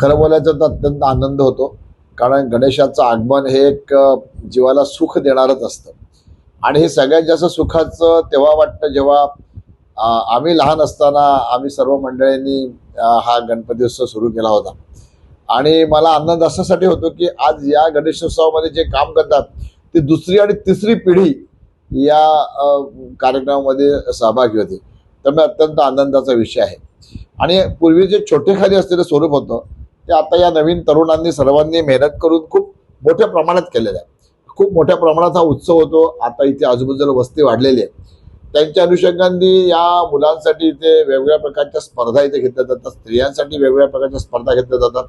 खरं बोलायचं तर अत्यंत आनंद होतो. कारण गणेशाचं आगमन हे एक जीवाला सुख देणारच असतं. आणि हे सगळ्यात जास्त सुखाचं तेव्हा वाटतं जेव्हा आम्ही लहान असताना आम्ही सर्व मंडळींनी हा गणपती उत्सव सुरू केला होता. आणि मला आनंद अशासाठी होतो की आज या गणेशोत्सवामध्ये जे काम करतात ती दुसरी आणि तिसरी पिढी या कार्यक्रमामध्ये सहभागी होते. त्यामुळे अत्यंत आनंदाचा विषय आहे. आणि पूर्वी जे छोटे खाली असलेलं स्वरूप होतं ते आता या नवीन तरुणांनी सर्वांनी मेहनत करून खूप मोठ्या प्रमाणात केलेलं आहे. खूप मोठ्या प्रमाणात हा उत्सव होतो. आता इथे आजूबाजूला वस्ती वाढलेली आहे. त्यांच्या अनुषंगाने या मुलांसाठी इथे वेगवेगळ्या प्रकारच्या स्पर्धा इथे घेतल्या जातात. स्त्रियांसाठी वेगवेगळ्या प्रकारच्या स्पर्धा घेतल्या जातात.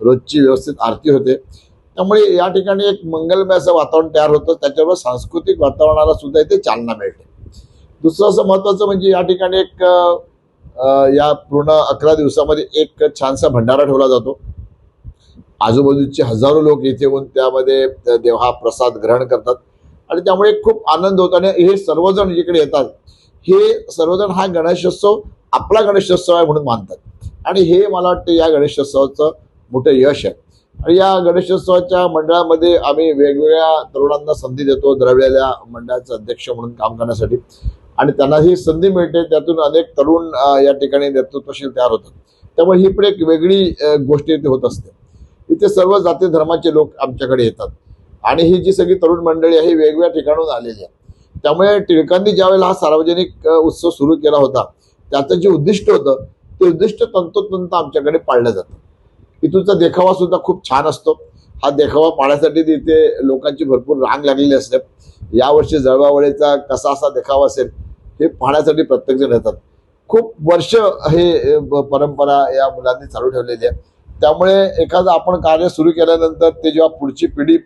रोजची व्यवस्थित आरती होते. त्यामुळे या ठिकाणी एक मंगलमय असं वातावरण तयार होतं. त्याच्याबरोबर सांस्कृतिक वातावरणाला सुद्धा इथे चालना मिळते. दुसरं असं महत्वाचं म्हणजे या ठिकाणी एक या पूर्ण अकरा दिवसामध्ये एक छानसा भंडारा ठेवला जातो. आजूबाजूचे हजारो लोक इथे येऊन त्यामध्ये देव हा प्रसाद ग्रहण करतात. आणि त्यामुळे खूप आनंद होतो. आणि हे सर्वजण जिकडे येतात. हे सर्वजण हा गणेशोत्सव आपला गणेशोत्सव आहे म्हणून मानतात. आणि हे मला वाटतं या गणेशोत्सवाचं मोठं यश आहे. आणि या गणेशोत्सवाच्या मंडळामध्ये आम्ही वेगवेगळ्या तरुणांना संधी देतो. द्रव्याला मंडळाचं अध्यक्ष म्हणून काम करण्यासाठी. आणि त्यांना ही संधी मिळते त्यातून अनेक तरुण या ठिकाणी नेतृत्वशील तयार होतात. त्यामुळे ही पण एक वेगळी गोष्ट इथे होत असते. इथे सर्व जाती धर्माचे लोक आमच्याकडे येतात. आणि ही जी सगळी तरुण मंडळी आहे ही वेगवेगळ्या ठिकाणून आलेली आहे. त्यामुळे टिळकांनी ज्यावेळेला हा सार्वजनिक उत्सव सुरू केला होता त्याचं जे उद्दिष्ट होतं ते उद्दिष्ट तंतोतंत आमच्याकडे पाळलं जातं. इथूनचा देखावा सुद्धा खूप छान असतो. हा देखावा पाहण्यासाठी तिथे लोकांची भरपूर रांग लागलेली असते. यावर्षी जळवावळीचा कसा असा देखावा असेल हे पाहण्यासाठी प्रत्येकजण येतात. खूप वर्ष हे परंपरा या मुलांनी चालू ठेवलेली आहे. त्यामुळे एखादं आपण कार्य सुरू केल्यानंतर ते जेव्हा पुढची पिढी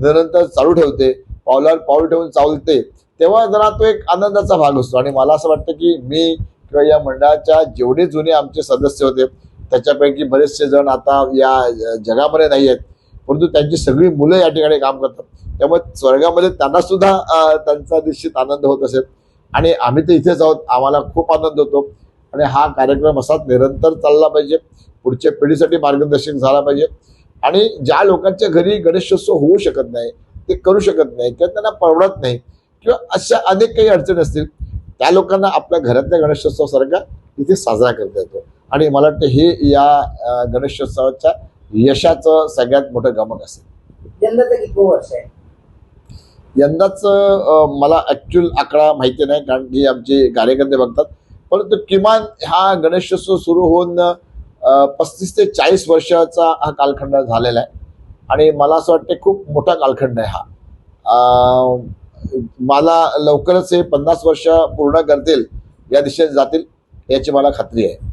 नंतर चालू ठेवते पावलावर पाऊल ठेवून चालते तेव्हा जरा तो एक आनंदाचा भाग असतो. आणि मला असं वाटतं की मी किंवा या मंडळाच्या जेवढे जुने आमचे सदस्य होते त्याच्यापैकी बरेचसे जण आता या जगामध्ये नाही आहेत. परंतु त्यांची सगळी मुलं या ठिकाणी काम करतात. त्यामुळे स्वर्गामध्ये त्यांना सुद्धा त्यांचा निश्चित आनंद होत असेल. आणि आम्ही तर इथेच आहोत. आम्हाला खूप आनंद होतो. आणि हा कार्यक्रम असाच निरंतर चालला पाहिजे. पुढच्या पिढीसाठी मार्गदर्शन झाला पाहिजे. आणि ज्या लोकांच्या घरी गणेशोत्सव होऊ शकत नाही ते करू शकत नाही किंवा त्यांना परवडत नाही किंवा अशा अनेक काही अडचणी असतील त्या लोकांना आपल्या घरातल्या गणेशोत्सवासारखा इथे साजरा करता येतो. आणि मला वाटतं हे या गणेशोत्सवाच्या यशाचं सगळ्यात मोठं गमक असेल. यंदाचं किती वर्ष आहे. यंदाच मला ॲक्च्युअल आकडा माहिती नाही कारण की आमचे कार्यकर्ते बघतात. परंतु किमान हा गणेशोत्सव सुरू होऊन पस्तीस ते चाळीस वर्षाचा हा कालखंड झालेला आहे. आणि मला असं वाटतं खूप मोठा कालखंड आहे हा. मला लवकरच हे पन्नास वर्ष पूर्ण करतील या दिशेने जातील याची मला खात्री आहे.